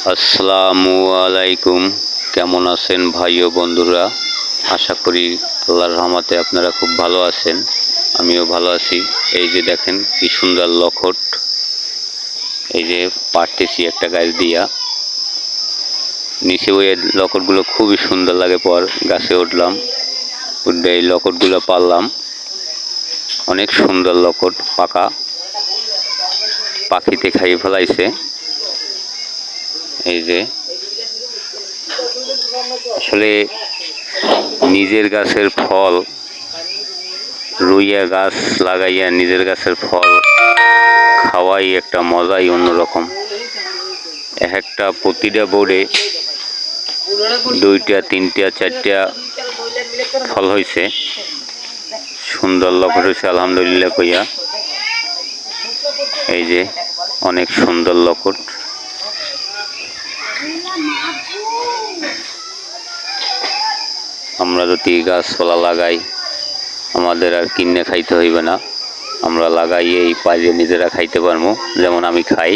আসসালামু আলাইকুম কেমন আছেন ভাই ও বন্ধুরা? আশা করি আল্লাহর রহমতে আপনারা খুব ভালো আছেন, আমিও ভালো আছি। এই যে দেখেন কি সুন্দর লখট। এই যে পারতেছি একটা গাছ দিয়া। নিচে ওই লকটগুলো খুবই সুন্দর লাগে পর গাছে উঠলাম। উঠে এই লকটগুলো পারলাম। অনেক সুন্দর লকট পাকা। পাখিতে খাইয়ে ফেলাইছে। এই যে। আসলে নিজের গাছের ফল, রুইয়া গাছ লাগাইয়া নিজের গাছের ফল খাওয়াই একটা মজাই অন্যরকম। এক একটা প্রতিটা বোর্ডে দুইটা, তিনটা, চারটা ফল হয়েছে সুন্দর লকট হয়েছে আলহামদুলিল্লাহ কইয়া। এই যে, অনেক সুন্দর লকট আমরা যদি গাছপালা লাগাই, আমাদের আর কিনে খাইতে হইবে না। আমরা লাগাইয়েই পাইলে নিজেরা খাইতে পারব যেমন আমি খাই।